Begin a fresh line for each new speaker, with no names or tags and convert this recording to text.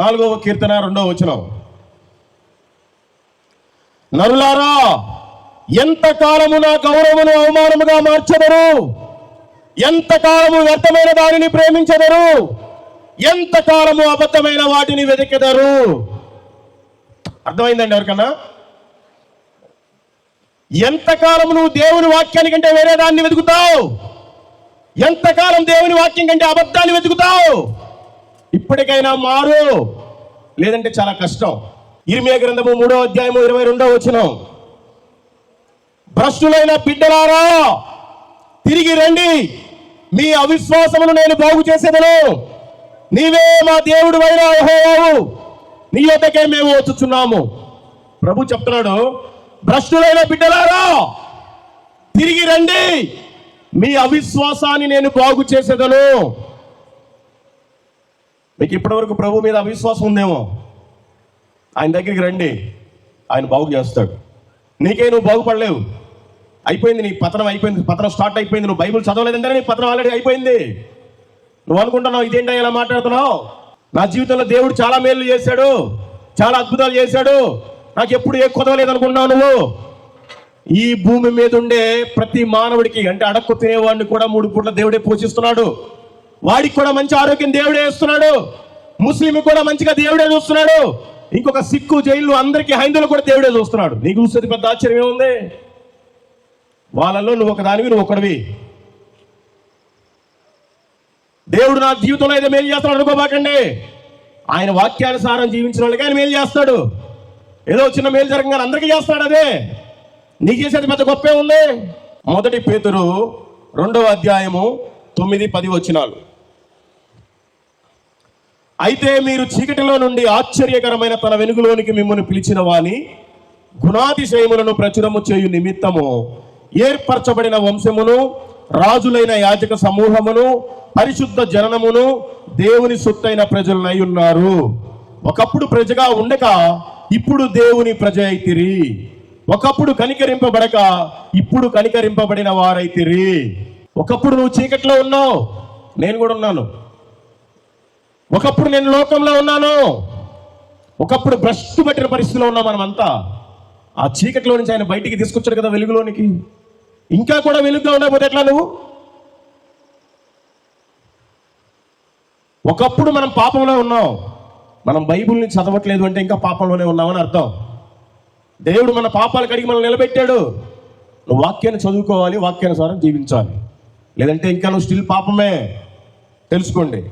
నాలుగవ కీర్తన రెండవ వచనం. నరులారా ఎంత కాలము నా గౌరవమును అవమానముగా మార్చెదరు? ఎంత కాలము వ్యర్థమైన దానిని ప్రేమించెదరు? ఎంత కాలము అబద్ధమైన వాటిని వెతికెదరు అర్థమైందండి ఎవరికన్నా? ఎంతకాలం నువ్వు దేవుని వాక్యాన్ని కంటే వేరే దాన్ని వెతుకుతావు? ఎంతకాలం దేవుని వాక్యం కంటే అబద్ధాన్ని వెతుకుతావు? ఇప్పటికైనా మారు. లేదంటే చాలా కష్టం. ఇరిమియా గ్రంథము మూడో అధ్యాయము ఇరవై రెండో వచ్చిన భ్రష్టులైన బిడ్డలారా తిరిగి రండి. మీ అవిశ్వాసమును నేను బాగు చేసేదను. నీవే మా దేవుడు అయిన యెహోవావు. నీ యొక్కకే మేము వచ్చుచున్నాము. ప్రభు చెప్తున్నాడు భ్రష్టులైన బిడ్డలారా తిరిగి రండి. మీ అవిశ్వాసాన్ని నేను బాగు చేసేదను. మీకు ఇప్పటివరకు ప్రభు మీద అవిశ్వాసం ఉందేమో? ఆయన దగ్గరికి రండి. ఆయన బాగు చేస్తాడు. నీకే నువ్వు బాగుపడలేవు. అయిపోయింది నీ పతనం అయిపోయింది. పతనం స్టార్ట్ అయిపోయింది. నువ్వు బైబుల్ చదవలేదంటే నీ పతనం ఆల్రెడీ అయిపోయింది. నువ్వు అనుకుంటున్నావు ఇదేంటో ఇలా మాట్లాడుతున్నావు? నా జీవితంలో దేవుడు చాలా మేలు చేశాడు. చాలా అద్భుతాలు చేశాడు. నాకు ఎప్పుడు ఏ కుదవలేదు అనుకున్నావు నువ్వు? ఈ భూమి మీద ఉండే ప్రతి మానవుడికి అంటే అడక్కు తినేవాడిని కూడా మూడు పూట్ల దేవుడే పోషిస్తున్నాడు. వాడికి కూడా మంచి ఆరోగ్యం దేవుడే ఇస్తున్నాడు. ముస్లిం కూడా మంచిగా దేవుడే చూస్తున్నాడు. ఇంకొక సిక్కు జైలు అందరికీ హైందులు కూడా దేవుడే చూస్తున్నాడు. నీకు చూసేది పెద్ద ఆశ్చర్యం ఏముంది? వాళ్ళలో నువ్వు ఒక దానివి నువ్వు ఒకడివి. దేవుడు నా జీవితంలో ఏదో మేలు చేస్తాడు అనుకోబాకండి. ఆయన వాక్యానుసారం జీవించిన వాళ్ళకి ఆయన మేలు చేస్తాడు. ఏదో చిన్న మేలు జరగంగా అందరికీ చేస్తాడు అదే. నీకు చేసేది పెద్ద గొప్పే ఉంది. మొదటి పేతురు రెండవ అధ్యాయము తొమ్మిది పది వచ్చినాలు. అయితే మీరు చీకటిలో నుండి ఆశ్చర్యకరమైన తన వెనుగులోనికి మిమ్మల్ని పిలిచిన వాని గుణాతిశయములను ప్రచురము చేయు నిమిత్తము ఏర్పరచబడిన వంశమును రాజులైన యాజక సమూహమును పరిశుద్ధ జననమును దేవుని సొత్తైన ప్రజలనై ఉన్నారు. ఒకప్పుడు ప్రజగా ఉండక ఇప్పుడు దేవుని ప్రజ అయితిరి ఒకప్పుడు కనికరింపబడక ఇప్పుడు కనికరింపబడిన వారైతిరి. ఒకప్పుడు నువ్వు చీకట్లో ఉన్నావు నేను కూడా ఉన్నాను. ఒకప్పుడు నేను లోకంలో ఉన్నాను. ఒకప్పుడు భ్రష్టు పట్టిన పరిస్థితిలో ఉన్నాం మనమంతా. ఆ చీకటిలో నుంచి ఆయన బయటికి తీసుకొచ్చాడు కదా వెలుగులోనికి. ఇంకా కూడా వెలుగుగా ఉండకపోతే ఎట్లా నువ్వు? ఒకప్పుడు మనం పాపంలో ఉన్నాం. మనం బైబిల్ని చదవట్లేదు అంటే ఇంకా పాపంలోనే ఉన్నామని అర్థం. దేవుడు మన పాపాలు కడిగి మనం నిలబెట్టాడు. నువ్వు వాక్యాన్ని చదువుకోవాలి వాక్యానుసారం జీవించాలి. లేదంటే ఇంకా నువ్వు స్టిల్ పాపమే. తెలుసుకోండి.